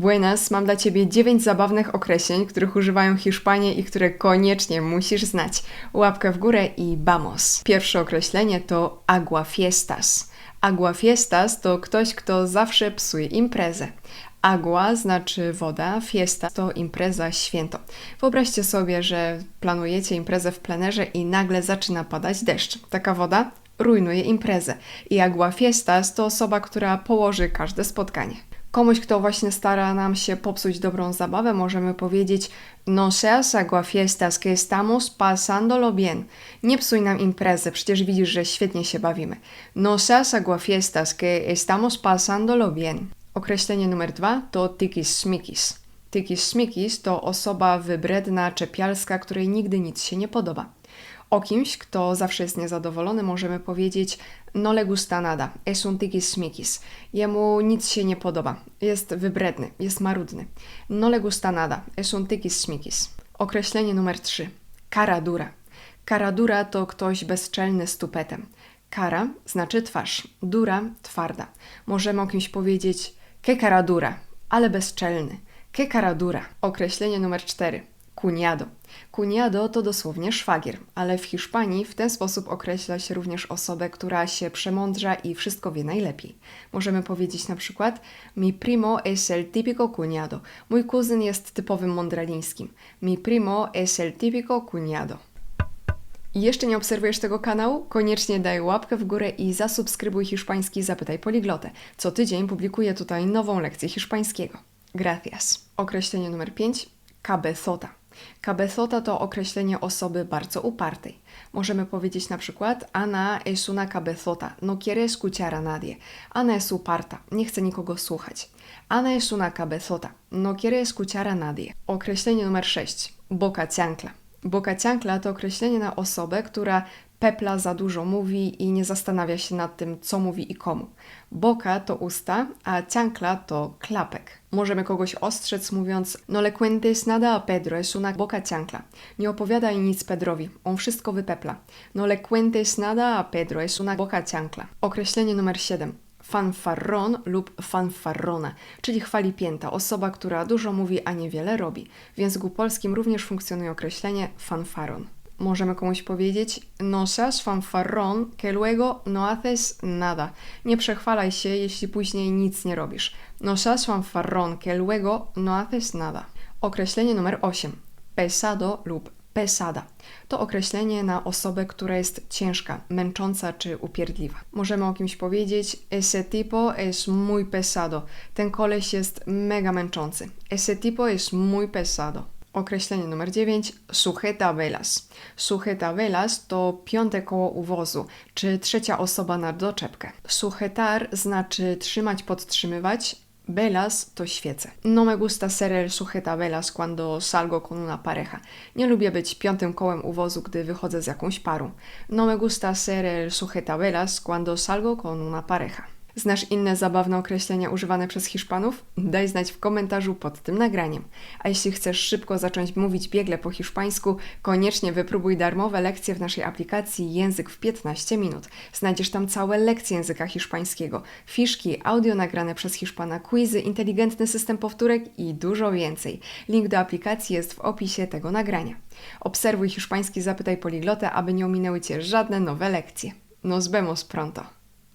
Buenas, mam dla Ciebie 9 zabawnych określeń, których używają Hiszpanie i które koniecznie musisz znać. Łapkę w górę i vamos. Pierwsze określenie to aguafiestas. Aguafiestas to ktoś, kto zawsze psuje imprezę. Agua znaczy woda, fiesta to impreza, święto. Wyobraźcie sobie, że planujecie imprezę w plenerze i nagle zaczyna padać deszcz. Taka woda rujnuje imprezę. I aguafiestas to osoba, która położy każde spotkanie. Komuś, kto właśnie stara nam się popsuć dobrą zabawę, możemy powiedzieć No seas aguafiestas, que estamos pasándolo bien. Nie psuj nam imprezy, przecież widzisz, że świetnie się bawimy. No seas aguafiestas, que estamos pasándolo bien. Określenie numer dwa to tikis smikis. Tikis smikis to osoba wybredna, czepialska, której nigdy nic się nie podoba. O kimś, kto zawsze jest niezadowolony, możemy powiedzieć no le gusta nada, es un tikis Jemu nic się nie podoba, jest wybredny, jest marudny. No le gusta nada, es un tikis Określenie numer 3. Kara dura. Kara dura to ktoś bezczelny z tupetem. Kara znaczy twarz, dura twarda. Możemy o kimś powiedzieć que cara dura, ale bezczelny. Que cara dura. Określenie numer 4. Cuñado. Cuñado to dosłownie szwagier, ale w Hiszpanii w ten sposób określa się również osobę, która się przemądrza i wszystko wie najlepiej. Możemy powiedzieć na przykład Mi primo es el típico cuñado. Mój kuzyn jest typowym mądralińskim. Mi primo es el típico cuñado. I jeszcze nie obserwujesz tego kanału? Koniecznie daj łapkę w górę i zasubskrybuj hiszpański Zapytaj Poliglotę. Co tydzień publikuję tutaj nową lekcję hiszpańskiego. Gracias. Określenie numer 5. Cabezota. Cabezota to określenie osoby bardzo upartej. Możemy powiedzieć na przykład Ana es una cabezota, no quiere escuchar a nadie. Ana es uparta, nie chce nikogo słuchać. Ana es una cabezota, no quiere escuchar a nadie. Określenie numer 6. Boca ciankla. Boca ciankla to określenie na osobę, która pepla za dużo mówi i nie zastanawia się nad tym, co mówi i komu. Boka to usta, a ciankla to klapek. Możemy kogoś ostrzec mówiąc No le cuentes nada a Pedro, es una boca ciankla. Nie opowiadaj nic Pedrowi, on wszystko wypepla. No le cuentes nada a Pedro, es una boca ciankla. Określenie numer 7 fanfarron lub fanfarrona, czyli chwali pięta, osoba, która dużo mówi, a niewiele robi. W języku polskim również funkcjonuje określenie fanfaron możemy komuś powiedzieć no seas fanfarrón que luego no haces nada. Nie przechwalaj się, jeśli później nic nie robisz. No seas fanfarrón que luego no haces nada. Określenie numer 8. Pesado lub pesada. To określenie na osobę, która jest ciężka, męcząca czy upierdliwa. Możemy o kimś powiedzieć ese tipo es muy pesado. Ten koleś jest mega męczący. Ese tipo es muy pesado. Określenie numer 9. Sujeta velas. Sujeta velas to piąte koło uwozu, czy trzecia osoba na doczepkę. Sujetar znaczy trzymać, podtrzymywać, Velas to świece. No me gusta ser el sujeta velas cuando salgo con una pareja. Nie lubię być piątym kołem uwozu, gdy wychodzę z jakąś parą. No me gusta ser el sujeta velas cuando salgo con una pareja. Znasz inne zabawne określenia używane przez Hiszpanów? Daj znać w komentarzu pod tym nagraniem. A jeśli chcesz szybko zacząć mówić biegle po hiszpańsku, koniecznie wypróbuj darmowe lekcje w naszej aplikacji Język w 15 minut. Znajdziesz tam całe lekcje języka hiszpańskiego, fiszki, audio nagrane przez Hiszpana, quizy, inteligentny system powtórek i dużo więcej. Link do aplikacji jest w opisie tego nagrania. Obserwuj hiszpański Zapytaj Poliglotę, aby nie ominęły Cię żadne nowe lekcje. Nos vemos pronto.